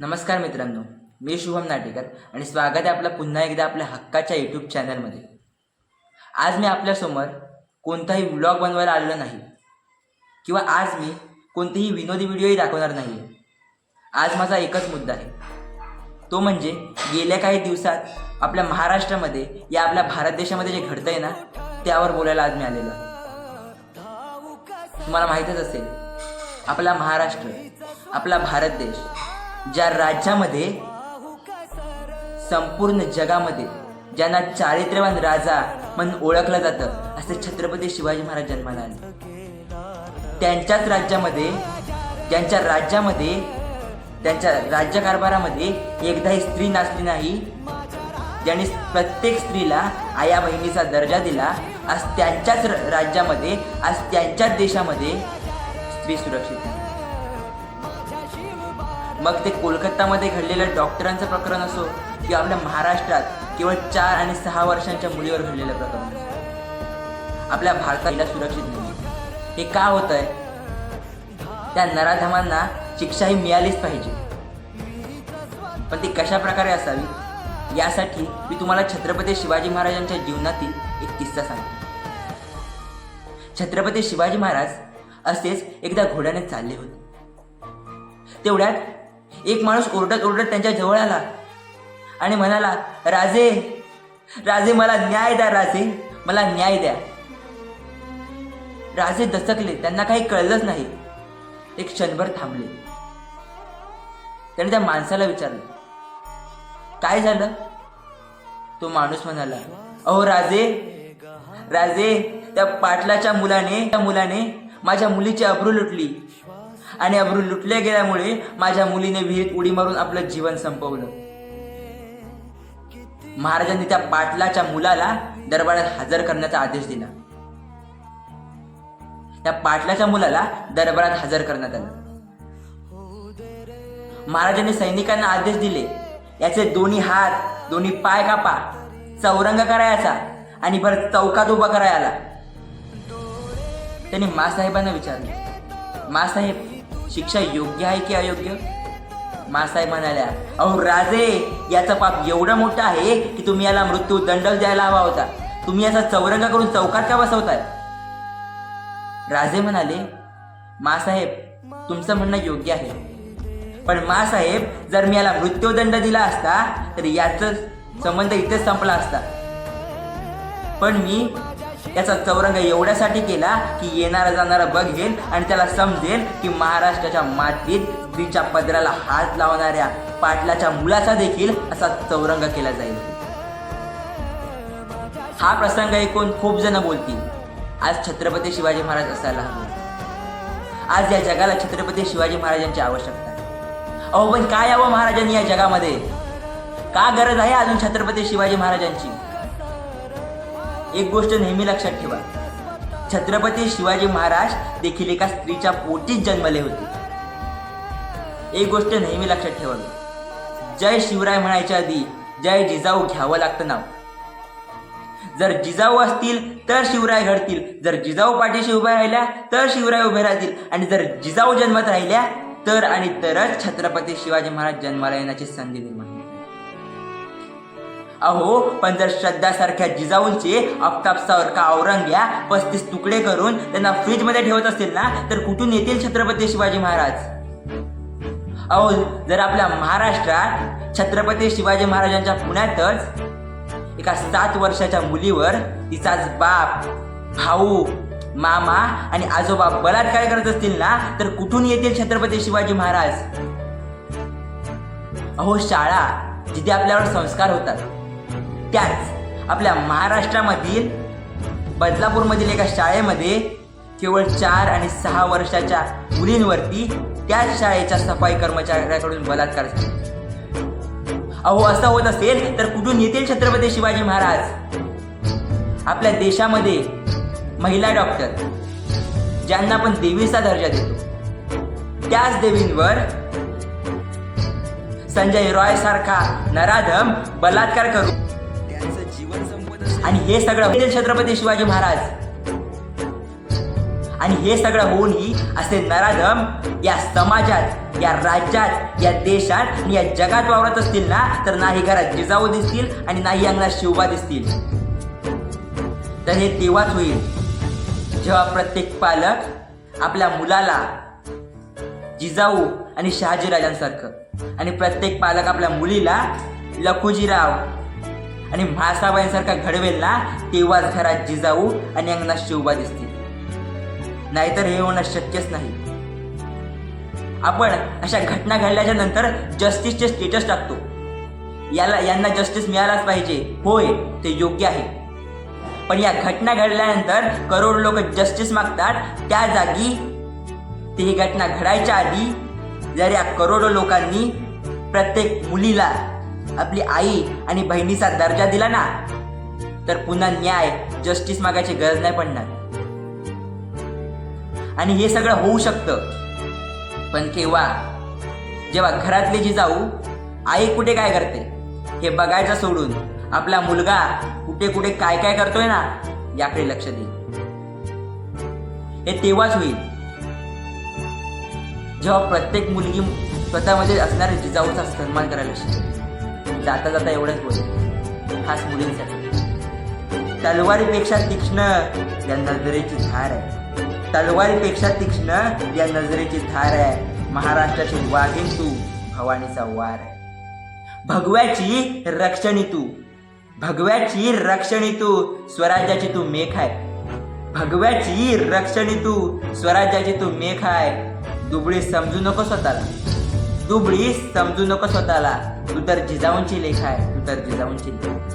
नमस्कार मित्रांनो मी शुभम नाटेकर आणि स्वागत आहे आपलं पुन्हा एकदा आपल्या हक्काच्या यूट्यूब चॅनलमध्ये आज मी आपल्यासमोर कोणताही व्लॉग बनवायला आलेलो नाही किंवा आज मी कोणतेही विनोदी व्हिडिओही दाखवणार नाही. आज माझा एकच मुद्दा आहे. तो म्हणजे गेल्या काही दिवसात आपल्या महाराष्ट्रामध्ये या आपल्या भारत देशामध्ये जे घडतं आहे ना त्यावर बोलायला आज मी आलेलो तुम्हाला माहीतच असेल आपला महाराष्ट्र आपला भारत देश ज्या राज्यामध्ये संपूर्ण जगामध्ये ज्यांना चारित्र्यवान राजा म्हणून ओळखलं जातं असे छत्रपती शिवाजी महाराज जन्माला आले. त्यांच्याच राज्यामध्ये ज्यांच्या राज्यामध्ये त्यांच्या राज्यकारभारामध्ये एकदाही स्त्री नाचली नाही ज्यांनी प्रत्येक स्त्रीला आया बहिणीचा दर्जा दिला आज त्यांच्याच राज्यामध्ये आज त्यांच्याच देशामध्ये स्त्री सुरक्षित नाही मग ते कोलकातामध्ये घडलेलं डॉक्टरांचं प्रकरण असो किंवा आपल्या महाराष्ट्रात केवळ चार आणि सहा वर्षांच्या मुलीवर घडलेलं प्रकरण. असो आपल्या भारताला सुरक्षित नाही हे का होत आहे त्या नराधमांना शिक्षा ही मिळालीच पाहिजे. पण ती कशा प्रकारे असावी? यासाठी मी तुम्हाला छत्रपती शिवाजी महाराजांच्या जीवनातील एक किस्सा सांगतो. छत्रपती शिवाजी महाराज असेच एकदा घोड्याने चालले होते. तेवढ्यात एक माणूस ओरडत ओरडत त्यांच्या जवळ आला. आणि म्हणाला राजे राजे मला न्याय द्या राजे मला न्याय द्या. राजे दचकले त्यांना काही कळलंच नाही. एक क्षणभर थांबले. त्याने त्या माणसाला विचारलं काय झालं? तो माणूस म्हणाला अहो राजे राजे त्या पाटलाच्या मुलाने त्या मुलाने माझ्या मुलीची अब्रू लुटली. आणि अब्रू लुटल्या गेल्यामुळे माझ्या मुलीने विहिरीत उडी मारून आपलं जीवन संपवलं. महाराजांनी त्या पाटलाच्या मुलाला दरबारात हजर करण्याचा आदेश दिला. त्या पाटलाच्या मुलाला दरबारात हजर करण्यात आलं. महाराजांनी सैनिकांना आदेश दिले याचे दोन्ही हात दोन्ही पाय कापा चौरंग करायचा आणि परत चौकात उभा करायला. त्यांनी मासाहेबांना विचारले. मासाहेब शिक्षा योग्य आहे की अयोग्य? मासाहेब म्हणाल्या अहो राजे याचा पाप एवढा मोठा आहे की तुम्ही याला मृत्यू दंड द्यायला हवा होता. तुम्ही याचा चौरंग करून चौकात का बसवताय? राजे म्हणाले मासाहेब तुमचं म्हणणं योग्य आहे. पण मासाहेब जर मी याला मृत्यूदंड दिला असता तर याच संबंध इथेच संपला असता. पण मी याचा चौरंग एवढ्यासाठी केला की येणारा जाणारा बघेल आणि त्याला समजेल की महाराष्ट्राच्या मातीत तिच्या पदराला हात लावणाऱ्या पाटलाच्या मुलाचा देखील असा चौरंग केला जाईल. हा प्रसंग ऐकून खूप जण बोलतील आज छत्रपती शिवाजी महाराज असायला हवे. आज या जगाला छत्रपती शिवाजी महाराजांची आवश्यकता आहे. अहो पण काय यावं महाराजांनी या जगामध्ये? का गरज आहे अजून छत्रपती शिवाजी महाराजांची? एक गोष्ट नेहमी लक्षात ठेवा. छत्रपती शिवाजी महाराज देखील एका स्त्रीच्या पोटीच जन्मले होते. एक गोष्ट नेहमी लक्षात ठेवावी. जय शिवराय म्हणायच्या आधी जय जिजाऊ घ्यावं लागतं नाव. जर जिजाऊ असतील तर शिवराय घडतील. जर जिजाऊ पाठीशी उभ्या राहिल्या तर शिवराय उभे राहतील. आणि जर जिजाऊ जन्मत राहिल्या तर आणि तरच छत्रपती शिवाजी महाराज जन्माला येण्याची संधी निर्माण अहो पण जर श्रद्धासारख्या जिजाऊंचे आफताबसावर का औरंग्या पस्तीस तुकडे करून त्यांना फ्रीजमध्ये ठेवत असतील ना तर कुठून येतील छत्रपती शिवाजी महाराज? अहो जर आपल्या महाराष्ट्रात छत्रपती शिवाजी महाराजांच्या पुण्यातच एका सात वर्षाच्या मुलीवर तिचाच बाप भाऊ मामा आणि आजोबा बलात्कार करत असतील ना तर कुठून येतील छत्रपती शिवाजी महाराज? अहो शाळा जिथे आपल्यावर संस्कार होतात त्याच आपल्या महाराष्ट्रामधील बदलापूरमधील एका शाळेमध्ये केवळ चार आणि सहा वर्षाच्या मुलींवरती त्याच शाळेच्या सफाई कर्मचाऱ्याकडून बलात्कार झाला. अहो असं होत असेल तर कुठून येतील छत्रपती शिवाजी महाराज? आपल्या देशामध्ये महिला डॉक्टर ज्यांना आपण देवीचा दर्जा देतो त्याच देवींवर संजय रॉय सारखा नराधम बलात्कार करू. आणि हे सगळं छत्रपती शिवाजी महाराज. आणि हे सगळं होऊनही असे नराधम या समाजात या राज्यात या देशात आणि या जगात वावरत असतील ना तर नाही घरात जिजाऊ दिसतील आणि नाही अंगणात शिवबा दिसतील. तर हे तेव्हाच होईल जेव्हा प्रत्येक पालक आपल्या मुलाला जिजाऊ आणि शहाजीराजांसारखं आणि प्रत्येक पालक आपल्या मुलीला लखुजीराव आणि म्हासाबाईंसारखा घडवेल ना तेव्हाच घरात जिजाऊ आणि अंगणात शिवबा दिसतील. नाहीतर हे होणं शक्यच नाही. आपण अशा घटना घडल्याच्या नंतर जस्टिसचे स्टेटस टाकतो. याला यांना जस्टिस मिळालाच पाहिजे. होय ते योग्य आहे. पण या घटना घडल्यानंतर करोड लोक जस्टिस मागतात. त्या जागी ती ही घटना घडायच्या आधी जर या करोडो लोकांनी प्रत्येक मुलीला आपली आई आणि बहिणीचा दर्जा दिला ना तर पुन्हा न्याय जस्टिस मागायची गरज नाही पडणार. आणि हे सगळं होऊ शकतं. पण केव्हा? जेव्हा घरातली जी जाऊ आई कुठे काय करते? हे बघायचं सोडून आपला मुलगा कुठे कुठे काय काय करतोय ना याकडे लक्ष दे. हे तेव्हाच होईल. जेव्हा प्रत्येक मुलगी स्वतःमध्ये असणाऱ्या जिजाऊचा सन्मान करायला शिकेल जाता जाता एवढंच बोल खास मुलींसाठी. तलवारीपेक्षा तीक्ष्ण या नजरेची धार आहे. तलवारीपेक्षा तीक्ष्ण या नजरेची धार आहे. महाराष्ट्राची वाघीण तू भवानीचा वार आहे. भगव्याची रक्षणी तू भगव्याची रक्षणी तू स्वराज्याची तू मेघ आहे. भगव्याची रक्षणी तू स्वराज्याची तू मेघ आहे. दुबळी समजू नको स्वतःला. दुबळी समजू नको स्वतःला. तू तर जिजाऊंची लेख आहे. तू तर जिजाऊंची लेख.